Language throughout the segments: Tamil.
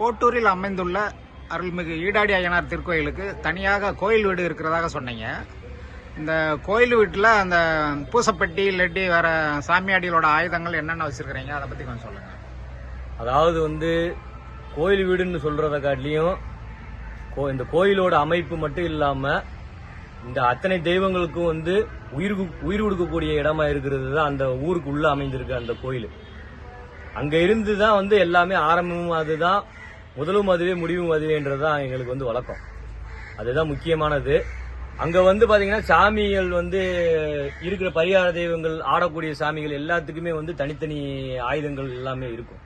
கோட்டூரில் அமைந்துள்ள அருள்மிகு ஈடாடி அய்யனார் திருக்கோயிலுக்கு தனியாக கோயில் வீடு இருக்கிறதாக சொன்னீங்க. இந்த கோயில் வீட்டில் அந்த பூசப்பட்டி இல்லாட்டி வேற சாமியாடிகளோட ஆயுதங்கள் என்னென்ன வச்சிருக்கிறீங்க? அதை பற்றி கொஞ்சம் சொல்லுங்க. அதாவது வந்து கோயில் வீடுன்னு சொல்கிறத காட்டிலையும் கோ- இந்த கோயிலோட அமைப்பு மட்டும் இல்லாமல் இந்த அத்தனை தெய்வங்களுக்கும் வந்து உயிர் கு- உயிர் கொடுக்கக்கூடிய இடமா இருக்கிறது தான் அந்த ஊருக்கு உள்ள அமைந்திருக்கு அந்த கோயில். அங்க இருந்து தான் வந்து எல்லாமே ஆரம்பமும் அதுதான் முதலும் அதுவே முடிவும் அதுவேன்றது தான் எங்களுக்கு வந்து வழக்கம். அதுதான் முக்கியமானது. அங்க வந்து பாத்தீங்கன்னா சாமிகள் வந்து இருக்கிற பரிகார தெய்வங்கள் ஆடக்கூடிய சாமிகள் எல்லாத்துக்குமே வந்து தனித்தனி ஆயுதங்கள் எல்லாமே இருக்கும்.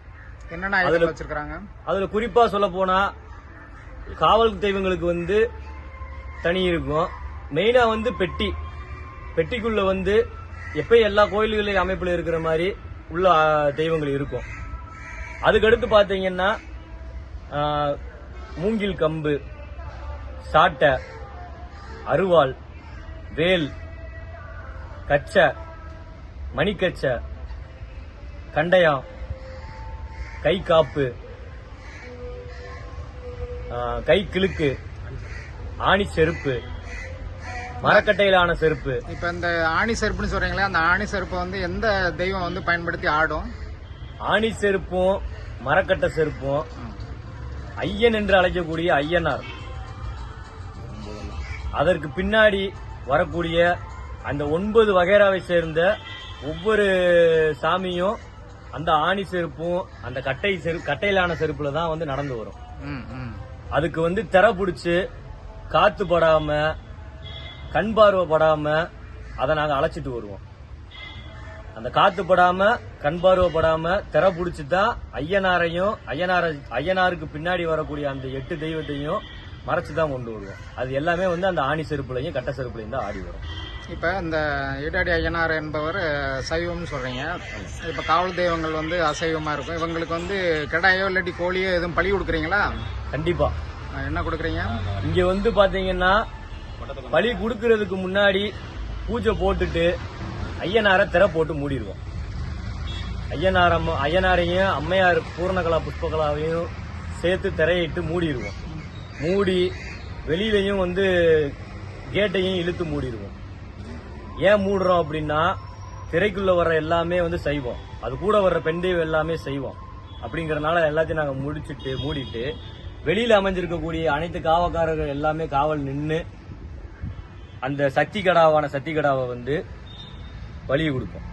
என்னென்ன வச்சிருக்கிறாங்க அதுல குறிப்பா சொல்ல போனா காவல் தெய்வங்களுக்கு வந்து தனி இருக்கும். மெயினா வந்து பெட்டி. பெட்டிக்குள்ள வந்து எப்பயும் எல்லா கோயில்களின் அமைப்புல இருக்கிற மாதிரி உள்ள தெய்வங்கள் இருக்கும். அதுக்கடுத்து பாத்தீங்கன்னா ஆ, மூங்கில் கம்பு சாட்டை அருவாள் வேல் கச்சை மணிக்கச்சை கண்டயம் கை காப்பு கை கிழுக்கு ஆணி செருப்பு மரக்கட்டையிலான செருப்பு. இப்போ இந்த ஆணி செருப்புன்னு சொல்றீங்களே அந்த ஆணி செருப்பை வந்து எந்த தெய்வம் வந்து பயன்படுத்தி ஆடும்? ஆணி செருப்பும் மரக்கட்டை செருப்பும் ஐயன் என்று அழைக்கக்கூடிய ஐயனார். அதற்கு பின்னாடி வரக்கூடிய அந்த ஒன்பது வகைராவை சேர்ந்த ஒவ்வொரு சாமியும் அந்த ஆணி செருப்பும் அந்த கட்டை செரு கட்டையிலான செருப்புல தான் வந்து நடந்து வரும். அதுக்கு வந்து திரை பிடிச்சு காத்து படாம கண் பார்வை படாம அதை நாங்க அழைச்சிட்டு வருவோம். அந்த காத்து படாம கண் பார்வை படாம திரை பிடிச்சி தான் ஐயனாரையும் ஐயனார ஐயனாருக்கு பின்னாடி வரக்கூடிய அந்த எட்டு தெய்வத்தையும் மறைச்சு தான் கொண்டு வருவோம். அது எல்லாமே வந்து அந்த ஆணி செருப்புலையும் கட்ட செருப்புலையும் தான் ஆடி வரும். இப்போ இந்த ஈடாடி ஐயனார் என்பவர் சைவம்னு சொல்றீங்க. இப்போ காவல் தெய்வங்கள் வந்து அசைவமாக இருக்கும். இவங்களுக்கு வந்து கிடாயோ இல்லாட்டி கோழியோ எதுவும் பழி கொடுக்குறீங்களா? கண்டிப்பா. அஹ் என்ன கொடுக்குறீங்க? இங்க வந்து பாத்தீங்கன்னா பலி கொடுக்கறதுக்கு முன்னாடி பூஜை போட்டுட்டு ஐயனாரை திரை போட்டு மூடிடுவோம். ஐயனார் அம்மா ஐயனாரையும் அம்மையார் பூர்ணகலா புஷ்பகலாவையும் சேர்த்து திரையிட்டு மூடிடுவோம். மூடி வெளியிலையும் வந்து கேட்டையும் இழுத்து மூடிடுவோம். ஏன் மூடுறோம் அப்படின்னா திரைக்குள்ள வர்ற எல்லாமே வந்து செய்வோம். அது கூட வர்ற பெண் தெய்வம் எல்லாமே செய்வோம். அப்படிங்கறதுனால எல்லாத்தையும் நாங்கள் முடிச்சிட்டு மூடிட்டு வெளியில அமைஞ்சிருக்கக்கூடிய அனைத்து காவக்காரர்கள் எல்லாமே காவல் நின்று அந்த சக்தி கடாவான சக்தி கடாவை வந்து பலி கொடுப்போம்.